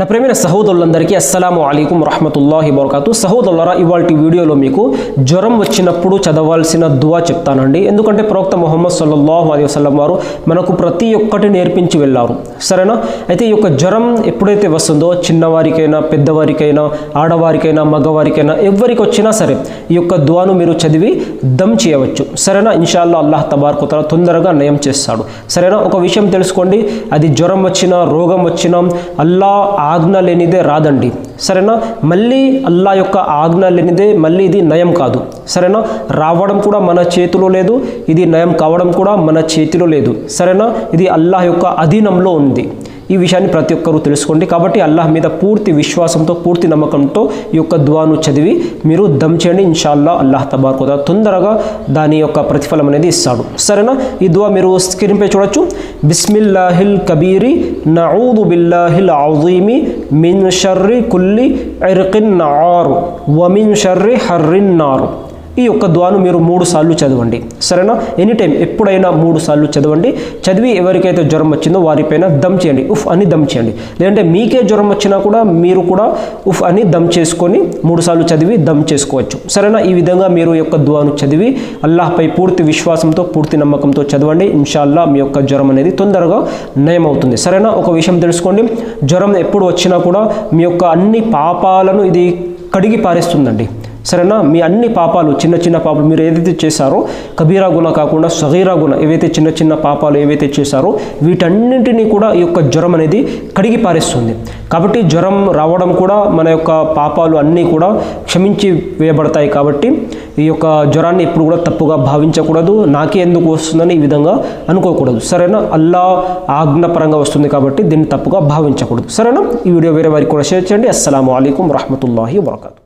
నా ప్రేమైన సహోదరులందరికీ అస్సలాము అలైకుం రహమతుల్లాహి బరకాతు. సహోదరులరా ఇవాళ వీడియోలో మీకు జ్వరం వచ్చినప్పుడు చదవాల్సిన దువా చెప్తానండి. ఎందుకంటే ప్రవక్త మొహమ్మద్ సల్లల్లాహు అలైహి వసలం వారు మనకు ప్రతి ఒక్కటి నేర్పించి వెళ్ళారు. సరేనా? అయితే ఈ యొక్క జ్వరం ఎప్పుడైతే వస్తుందో చిన్నవారికైనా పెద్దవారికైనా ఆడవారికైనా మగవారికైనా ఎవరికి వచ్చినా సరే ఈ యొక్క దువాను మీరు చదివి దమ్ చేయవచ్చు. సరేనా? ఇన్షాల్లా అల్లాహ్ తబార్కుతల తొందరగా నయం చేస్తాడు. సరేనా? ఒక విషయం తెలుసుకోండి. అది జ్వరం వచ్చినా రోగం వచ్చినా అల్లా ఆజ్ఞ లేనిదే రాదండి. సరేనా? మళ్ళీ అల్లా యొక్క ఆజ్ఞ లేనిదే మళ్ళీ ఇది నయం కాదు. సరేనా? రావడం కూడా మన చేతిలో లేదు ఇది నయం కావడం కూడా మన చేతిలో లేదు. సరేనా? ఇది అల్లాహ్ యొక్క అధీనంలో ఉంది. ఈ విషయాన్ని ప్రతి ఒక్కరూ తెలుసుకోండి. కాబట్టి అల్లాహ్ మీద పూర్తి విశ్వాసంతో పూర్తి నమ్మకంతో ఈ యొక్క దువాను చదివి మీరు దమ్ చేయండి. ఇన్షాల్లా అల్లాహ్ తబార్కుదా తొందరగా దాని యొక్క ప్రతిఫలం అనేది ఇస్తాడు. సరేనా? ఈ దువా మీరు స్క్రీన్పై చూడొచ్చు. బిస్మిల్లాహిల్ కబీరి నౌదు బిల్లాహిల్ ఔజీమి మిన్ షర్రి కుల్లి ఇర్కిన్ నారు వమిన్ షర్రి హర్రిన్ నారు. ఈ యొక్క ద్వాను మీరు మూడు సార్లు చదవండి. సరేనా? ఎనీ టైం ఎప్పుడైనా మూడు సార్లు చదవండి. చదివి ఎవరికైతే జ్వరం వచ్చిందో వారిపైన దమ్ చేయండి. ఉఫ్ అని దమ్ చేయండి. లేదంటే మీకే జ్వరం వచ్చినా కూడా మీరు కూడా ఉఫ్ అని దమ్ చేసుకొని మూడు సార్లు చదివి దమ్ చేసుకోవచ్చు. సరేనా? ఈ విధంగా మీరు యొక్క ద్వాను చదివి అల్లాహ్పై పూర్తి విశ్వాసంతో పూర్తి నమ్మకంతో చదవండి. ఇన్షాల్లా మీ యొక్క జ్వరం అనేది తొందరగా నయం అవుతుంది సరేనా? ఒక విషయం తెలుసుకోండి. జ్వరం ఎప్పుడు వచ్చినా కూడా మీ యొక్క అన్ని పాపాలను ఇది కడిగి పారేస్తుందండి. సరేనా? మీ అన్ని పాపాలు చిన్న చిన్న పాపాలు మీరు ఏదైతే చేశారో కబీరా గుణ కాకుండా సగీరా గుణ ఏవైతే చిన్న చిన్న పాపాలు ఏవైతే చేశారో వీటన్నింటినీ కూడా ఈ యొక్క జ్వరం అనేది కడిగి పారేస్తుంది. కాబట్టి జ్వరం రావడం కూడా మన యొక్క పాపాలు అన్నీ కూడా క్షమించి వేయబడతాయి కాబట్టి ఈ యొక్క జ్వరాన్ని ఎప్పుడు కూడా తప్పుగా భావించకూడదు నాకే ఎందుకు వస్తుందని ఈ విధంగా అనుకోకూడదు. సరేనా? అల్లా ఆజ్ఞపరంగా వస్తుంది కాబట్టి దీన్ని తప్పుగా భావించకూడదు. సరేనా? ఈ వీడియో వేరే వారికి కూడా షేర్ చేయండి. అస్సలం అయికం రహమతుల్లాహి వబర్కాతు.